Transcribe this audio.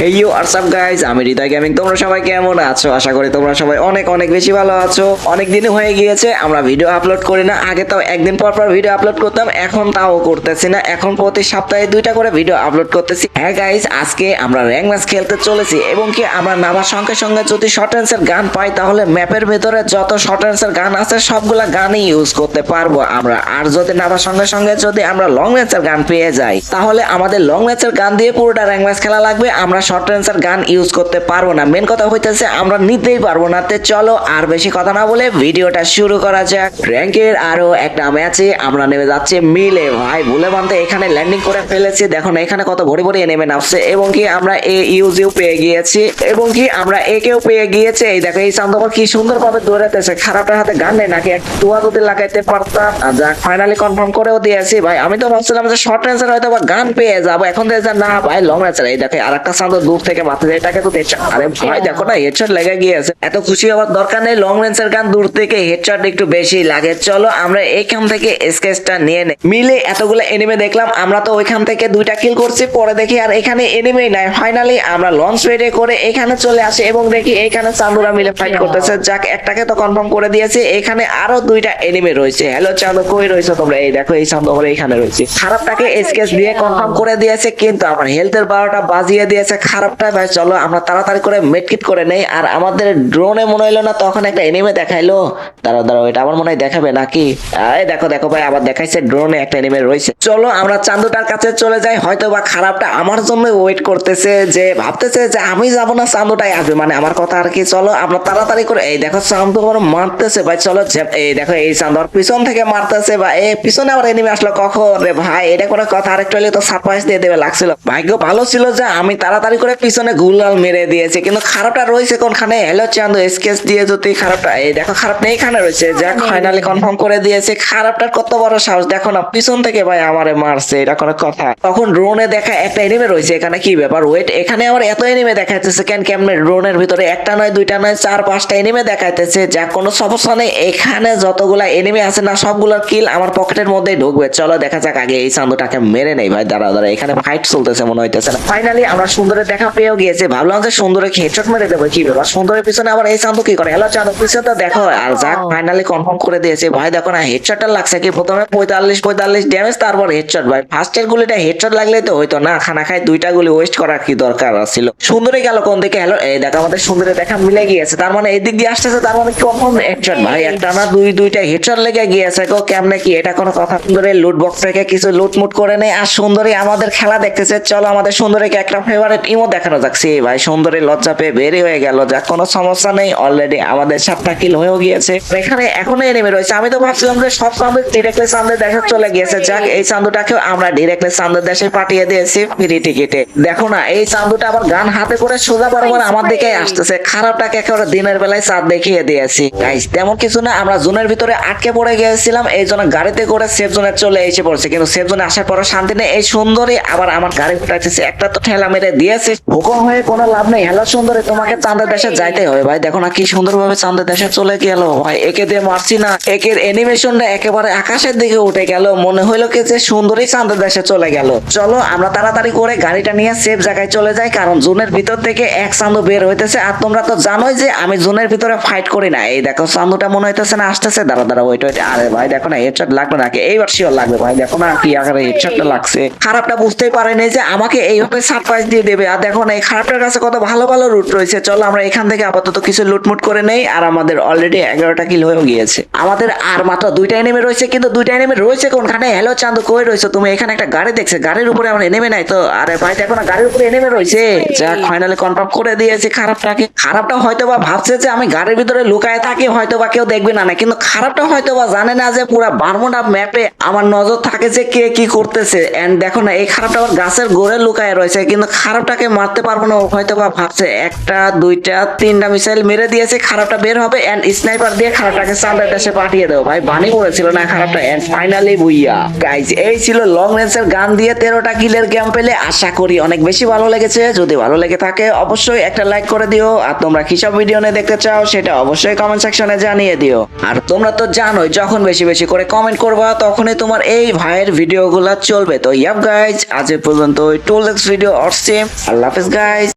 Hey you guys আমি হৃদয় gaming তোমরা সবাই কেমন আছো? আশা করি তোমরা সবাই অনেক অনেক বেশি ভালো আছো। অনেক হয়ে গিয়েছে, আমরা ভিডিও আপলোড করি না। আগে তাও একদিন পর পর ভিডিও আপলোড করতাম, এখন তাও করতেছি না। এখন প্রতি সপ্তাহে দুইটা করে ভিডিও আপলোড করতেছি। হ্যাঁ গাইজ আজকে আমরা র্যাঙ্ক ম্যাচ খেলতে চলেছি এবং কি আমরা নামার সঙ্গে সঙ্গে যদি শর্ট অ্যান্সের গান পাই, তাহলে ম্যাপের ভেতরে যত শর্ট অ্যান্সের গান আছে, সবগুলা গানই ইউজ করতে পারব আমরা। আর যদি নামার সঙ্গে সঙ্গে যদি আমরা লং রেঞ্জের গান পেয়ে যাই, তাহলে আমাদের লং রেঞ্জের গান দিয়ে পুরোটা র্যাঙ্ক ম্যাচ খেলা লাগবে। আমরা শর্ট রেঞ্জের গান ইউজ করতে পারব না। মেন কথা হইতেছে, আমরা নিতেই পারব না। তে চলো আর বেশি কথা না বলে ভিডিওটা শুরু করা যাক। র্যাঙ্কের আরও একটা ম্যাচে আমরা নেমে যাচ্ছি মিলে। ভাই, ভুলে মানতে এখানে ল্যান্ডিং করে ফেলেছি। দেখো না, এখানে কত ভরে ভরে নেমে নামছে। এবং কি আমরা এ ইউজিও পেয়ে গিয়েছি। এবং কি আমরা এ কেও পেয়ে গিয়েছে। এই দেখো, এই চান্দবার কি সুন্দর ভাবে দৌড়াতেছে খারাপটার হাতে গান নেই, নাকি এক টুয়া যদি লাগাইতে পারতাম? যাক ফাইনালি কনফার্ম করেও দিয়েছি। ভাই, আমি তো ভাবছিলাম যে শর্ট রেঞ্জের হয়তো বা গান পেয়ে যাব। এখন দেখছি না, ভাই লং রেঞ্জের এই দেখো আর একটা চান্দ দূর থেকে মারতে এটাকে তো headshot- আরে ভাই দেখো না হেডশট লেগে গিয়েছে। এত খুশি হওয়ার দরকার নেই লং রেঞ্জের গান দূর থেকে হেডশট একটু বেশি লাগে। চলো আমরা এইখান থেকে স্কেচটা নিয়ে নেই। মিলে এতগুলো এনিমে দেখলাম আমরা তো ওইখান থেকে দুইটা কিল করছি পরে দেখি আর এখানে এনিমেই নাই। ফাইনালি আমরা লঞ্চ পেডে করে এখানে চলে আসি এবং দেখি এখানে চান্দুরা মিলে ফাইট করতেছে। যাক একটাকে তো কনফার্ম করে দিয়েছে এখানে আরও দুইটা এনিমে রয়েছে। হ্যালো চান্দু কই রয়েছে তোমরা? এই দেখো এই চান্দু আমার এখানে রয়েছে। খারাপটাকে স্কেচ দিয়ে কনফার্ম করে দিয়েছে কিন্তু আমার হেলথের বারোটা বাজিয়ে দিয়েছে। খারাপটা ভাই, চলো আমরা তাড়াতাড়ি করে মেডকিট করে নেই। আর আমাদের ড্রোনে মনে হইল না তখন একটা এনিমে দেখাইলো। দাঁড়াও দাঁড়াও, এটা আমার মনে হয় দেখাবে নাকি? এই দেখো দেখো ভাই, আবার দেখাইছে ড্রোনে একটা এনিমে রয়েছে। চলো আমরা চান্দুটার কাছে চলে যাই হয়তো বা খারাপটা আমার জন্য ওয়েট করতেছে যে ভাবতেছে যে আমি যাব না চান্দুটাই আসবে। মানে আমার কথা আর কি, চলো আমরা তাড়াতাড়ি করে এই দেখো, চান্দু আমার মারতেছে ভাই, চলো এই দেখো, এই চান্দু পিছন থেকে মারতেছে বা এই পিছনে আবার এনিমে আসলো কখন রে ভাই? এটা কোনো কথা, আরেকটু হলে তো সারপ্রাইজ দিয়ে দেবে, লাগছিল। ভাগ্য ভালো ছিল যে আমি তাড়াতাড়ি করে পিছনে গুলাল মেরে দিয়েছি কিন্তু খারাপটা রয়েছে কোনখানে? হ্যালো চান্দু স্কেচ দিয়ে যদি খারাপটা এই দেখো খারাপটা এইখানে রয়েছে। যাক ফাইনালি কনফার্ম করে দিয়েছে। খারাপটার কত বড় সাহস। দেখো না পিছন থেকে ভাই আমারে মারছে এটা কোনো কথা। তখন ড্রোনে দেখা একটা এনিমে রয়েছে এখানে কি ব্যাপার? ওয়েট এখানে আবার এত এনিমে দেখাইতেছে কেন? কেমনে ড্রোনের ভিতরে একটা নয় দুইটা নয় চার পাঁচটা এনিমে দেখাইতেছে? যা কোনো সমস্যা নেই। এখানে যতগুলা এনিমে আছে না সবগুলোর কিল আমার পকেটের মধ্যেই ঢুকবে। চলো দেখা যাক আগে এই চান্দুটাকে মেরে নেই ভাই। দাঁড়া দাঁড়া এখানে ফাইট চলতেছে মনে হইতেছে না। ফাইনালি আমরা সুন্দরের দেখা পেয়েও গিয়েছে। ভাবলাম যে সুন্দরকে হেডশট মেরে দেবো কি ব্যাপার? সুন্দরের পিছনে আবার এই চান্দু কি করে? হ্যালো চান্দু পিছনে তো দেখো আর যাক ফাইনালি কনফার্ম করে দিয়েছে। ভাই দেখো না হেডশটটা লাগছে কি? প্রথমে পঁয়তাল্লিশ পঁয়তাল্লিশ ড্যামেজ তারপর হেডশট ভাই ফার্স্টের গুলিটা হেডশট লাগলে তো হইতো না। খানা খাই দুইটা গুলি ওয়েস্ট করার কি দরকার ছিল সুন্দরী গেল কোন দিকে? হ্যালো এই দেখো আমাদের সুন্দরী দেখা মিলে গিয়েছে। তার মানে এই দিক দিয়ে আসতেছে তার মানে কনফার্ম হেডশট ভাই একটা না দুই দুইটা হেডশট লেগে গিয়েছে গো কেমনে কি? এটা কোনো কথা? সুন্দরী লুট বক্স থেকে কিছু লুটমুট করে নেই। আর সুন্দরী আমাদের খেলা দেখতেছে। চলো আমাদের সুন্দরীকে একটা ফেভারিট ইমো দেখানো যাক। সে ভাই সুন্দরী লজ্জা পেয়ে বেরই হয়ে গেল। যাক, কোনো সমস্যা নেই। অলরেডি আমাদের সাতটা কিল হয়েও গিয়েছে। এখানে এখনও এনিমে রয়েছে। আমি তো ভাবছিলাম যে সব সামনে ডিরেক্টলি সামনে দেখা চলে গিয়েছে। যাক, এই চান্দুটাকেও আমরা ডিরেক্টলি সামনের দেশে পাঠিয়ে দিয়েছি ফ্রি টিকিটে দেখো না, এই চান্দুটা আবার গান হাতে করে সোজা বরাবর আমার দিকে আসতেছে। খারাপটাকে একেবারে দিনের বেলায় চাঁদ দেখিয়ে দিয়েছি। গাইস তেমন কিছু না, আমরা জোনের ভিতরে আটকে পড়ে গিয়েছিলাম। এই জন্য গাড়িতে করে সেফ জোনে চলে এসে পড়ছে। কিন্তু সেফ জোনে আসার পর শান্তি নেই। এই সুন্দরী আবার আমার গাড়ি ফুটাইতেছে একটা তো ঠেলা মেরে দিয়েছে। হুকুম হয়ে কোনো লাভ নেই। হ্যালো সুন্দরী তোমাকে চাঁদের দেশে যাইতে হবে ভাই। দেখো না কি সুন্দর ভাবে চাঁদের দেশে চলে গেল ভাই। একে দিয়ে মারছি না। একের অ্যানিমেশনটা একেবারে আকাশের দিকে উঠে গেল। মনে হইল কি যে সুন্দরী চাঁদের দেশে চলে গেল। চলো আমরা তাড়াতাড়ি করে গাড়িটা নিয়ে সেফ জায়গায় চলে যাই কারণ জোনের ভিতর থেকে এক চান্দু বের হইতেছে। আর তোমরা তো জানোই যে আমি জোনের ভিতরে ফাইট করি না। এই দেখো চান্দুটা মনে হইতেছে না আসতেছে। দাঁড়া দাঁড়া ওইটা ওইটা আরে ভাই দেখো না হেডশট লাগবে নাকি? এইবার শিওর লাগবে ভাই। দেখো না কি আকারে হেডশটটা লাগছে। খারাপটা বুঝতেই পারেনি যে আমাকে এইভাবে সারপ্রাইজ দিয়ে দেবে। আর দেখো না এই খারাপটার কাছে কত ভালো ভালো রুট রয়েছে। চলো আমরা এখান থেকে আপাতত কিছু লুটমুট করে নেই আর আমাদের অলরেডি এগারোটা কিল হয়েও গিয়েছে। আমাদের আর মাত্র দুইটা এনিমে রয়েছে কিন্তু দুইটা এনিমে রয়েছে কোনখানে? হ্যালো চান্দু কই রয়েছে তুমি? এখানে একটা গাড়ি দেখছে গাড়ির উপরে আমার এনিমে নাই তো। আরে ভাই দেখো না গাড়ির উপরে এনিমে রয়েছে। যাক ফাইনালি কনফার্ম করে দিয়েছে খারাপটাকে। খারাপটা হয়তো বা ভাবছে যে আমি গাড়ির ভিতরে লুকায় থাকি হয়তো বা কেউ দেখবে না না কিন্তু খারাপটা হয়তো বা জানে না যে পুরো বারমুডা ম্যাপে আমার নজর থাকে যে কে কি করতেছে। এন্ড দেখো না এই খারাপটা আবার গাছের গোড়ে লুকায় রয়েছে কিন্তু খারাপটাকে মারতে পারব না হয়তো বা ভাবছে, একটা, দুইটা, তিনটা মিসাইল মেরে দিয়েছে, খারাপটা বের হবে এন্ড স্নাইপার দিয়ে খারাপটাকে চাঁদের দেশে পাঠিয়ে দেবো। ভাই বানি পড়েছিল না খারাপটা? And finally booyah. গাইজ এই ছিল লং রেঞ্জের গান দিয়ে তেরোটা কিলের গেম পেলে। আশা করি অনেক বেশি ভালো লেগেছে। যদি ভালো লেগে থাকে, অবশ্যই একটা লাইক করে দিও। আর তোমরা কি সব ভিডিও নিয়ে দেখতে চাও, সেটা অবশ্যই কমেন্ট সেকশনে জানিয়ে দিও। আর তোমরা তো জানোই, যখন বেশি বেশি করে কমেন্ট করবা, তখনই তোমার এই ভাইয়ের ভিডিওগুলো চলবে। তো ইয়াপ গাইজ আজ পর্যন্ত tool video or same I love us guys.